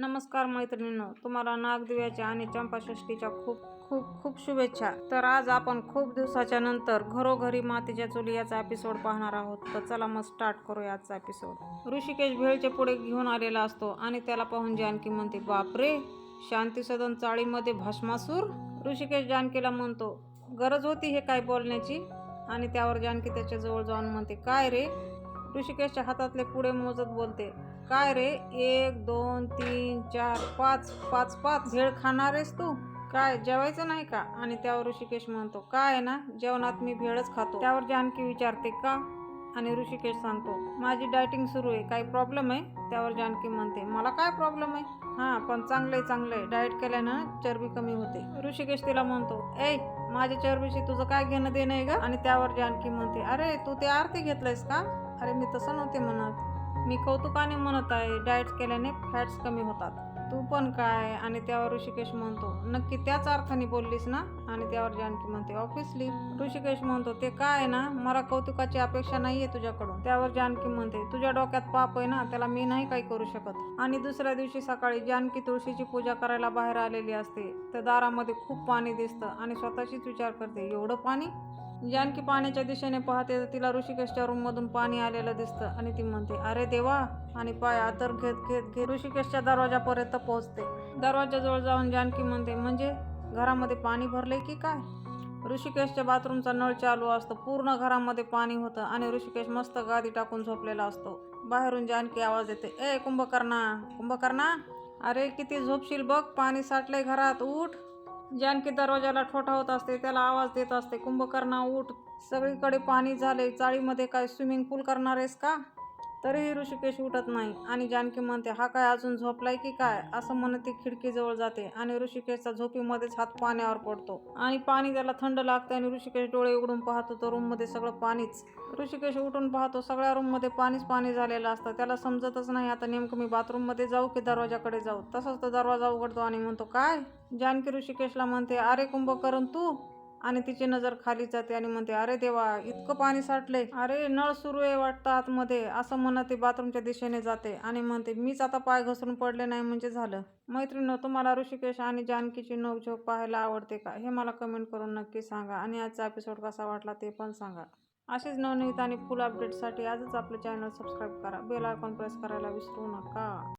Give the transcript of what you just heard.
नमस्कार मैत्रिणींनो तुम्हाला नागदिव्याच्या आणि चंपाषष्ठीच्या खूप खूप खूप शुभेच्छा. तर आज आपण खूप दिवसाच्या नंतर घरोघरी मातीच्या चुली याचा एपिसोड पाहणार आहोत. तर चला मग स्टार्ट करूया आजचा एपिसोड ऋषिकेश भेळच्या पुढे घेऊन आलेला असतो आणि त्याला पाहून जानकी म्हणते बापरे! शांती सदन चाळीमध्ये भस्मासूर? ऋषिकेश जानकीला म्हणतो गरज होती हे काय बोलण्याची? आणि त्यावर जानकी त्याच्याजवळ जाऊन म्हणते काय रे? ऋषिकेशच्या हातातले पुढे मोजत बोलते काय रे एक दोन तीन चार पाच पाच पाच भेळ खाणार आहेस तू? काय जेवायचं नाही का? आणि त्यावर ऋषिकेश म्हणतो काय आहे ना जेवणात मी भेळच खातो. त्यावर जानकी विचारते का? आणि ऋषिकेश सांगतो माझी डायटिंग सुरू आहे काही प्रॉब्लेम आहे? त्यावर जानकी म्हणते मला काय प्रॉब्लेम आहे? हां पण चांगलं आहे चांगलं आहे डाएट केल्यानं चरबी कमी होते. ऋषिकेश तिला म्हणतो ए माझ्या चरबीशी तुझं काय घेणं देणं आहे का आणि त्यावर जानकी म्हणते अरे तू ते आरती घेतलंयस का? अरे मी तसं नव्हते म्हणत. मी कौतुकाने म्हणत आहे डाएट केल्याने फॅट्स कमी होतात. तू पण काय? आणि त्यावर ऋषिकेश म्हणतो नक्की त्याच अर्थाने बोललीस ना? आणि त्यावर जानकी म्हणते ऑफिसली ऋषिकेश म्हणतो ते काय आहे ना? मला कौतुकाची अपेक्षा नाही आहे तुझ्याकडून. त्यावर जानकी म्हणते तुझ्या डोक्यात पाप आहे ना? त्याला मी नाही काही करू शकत. आणि दुसऱ्या दिवशी सकाळी जानकी तुळशीची पूजा करायला बाहेर आलेली असते. तर दारामध्ये खूप पाणी दिसतं आणि स्वतःशीच विचार करते एवढं पाणी? जानकी पाण्याच्या दिशेने पाहते तर तिला ऋषिकेशच्या रूममधून पाणी आलेलं दिसतं आणि ती म्हणते अरे देवा! आणि पाय आतर घेत घेत घेत ऋषिकेशच्या दरवाजापर्यंत पोहोचते. दरवाजाजवळ जाऊन जानकी म्हणते म्हणजे घरामध्ये पाणी भरले की काय? ऋषिकेशच्या बाथरूमचा नळ चालू असतो पूर्ण घरामध्ये पाणी होतं आणि ऋषिकेश मस्त गादी टाकून झोपलेला असतो. बाहेरून जानकी आवाज येते ए कुंभकर्णा कुंभकर्णा अरे किती झोपशील बघ पाणी साठलंय घरात उठ. जानकी दरवाजाला ठोठा होत असते त्याला आवाज देत असते कुंभकर्णा उठ सगळीकडे पाणी झाले चाळीमध्ये काय स्विमिंग पूल करणार आहेस का? तरीही ऋषिकेश उठत नाही आणि जानकी म्हणते हा काय अजून झोपलाय की काय? असं म्हणत ती खिडकीजवळ जाते आणि ऋषिकेशचा झोपीमध्येच हात पाण्यावर पडतो. आणि पाणी त्याला थंड लागते आणि ऋषिकेश डोळे उघडून पाहतो तर रूममध्ये सगळं पाणीच. ऋषिकेश उठून पाहतो सगळ्या रूममध्ये पाणीच पाणी झालेलं असतं. त्याला समजतच नाही आता नेमकं मी बाथरूममध्ये जाऊ की दरवाजाकडे जाऊ. तसंच तो दरवाजा उघडतो आणि म्हणतो काय? जानकी ऋषिकेशला म्हणते अरे कुंभकरण तू? आणि तिची नजर खाली जाते आणि म्हणते अरे देवा इतकं पाणी साठले अरे नळ सुरू आहे वाटतं आतमध्ये. असं म्हणत ती बाथरूमच्या दिशेने जाते आणि म्हणते मीच आता पाय घसरून पडले नाही म्हणजे झालं. मैत्रिणी तुम्हाला ऋषिकेश आणि जानकीची नोकझोक पाहायला आवडते का? हे मला कमेंट करून नक्की सांगा आणि आजचा एपिसोड कसा वाटला ते पण सांगा. असेच नवनीत आणि फुल अपडेटसाठी आजच आपलं चॅनल सबस्क्राईब करा. बेल आयकॉन प्रेस करायला विसरू नका.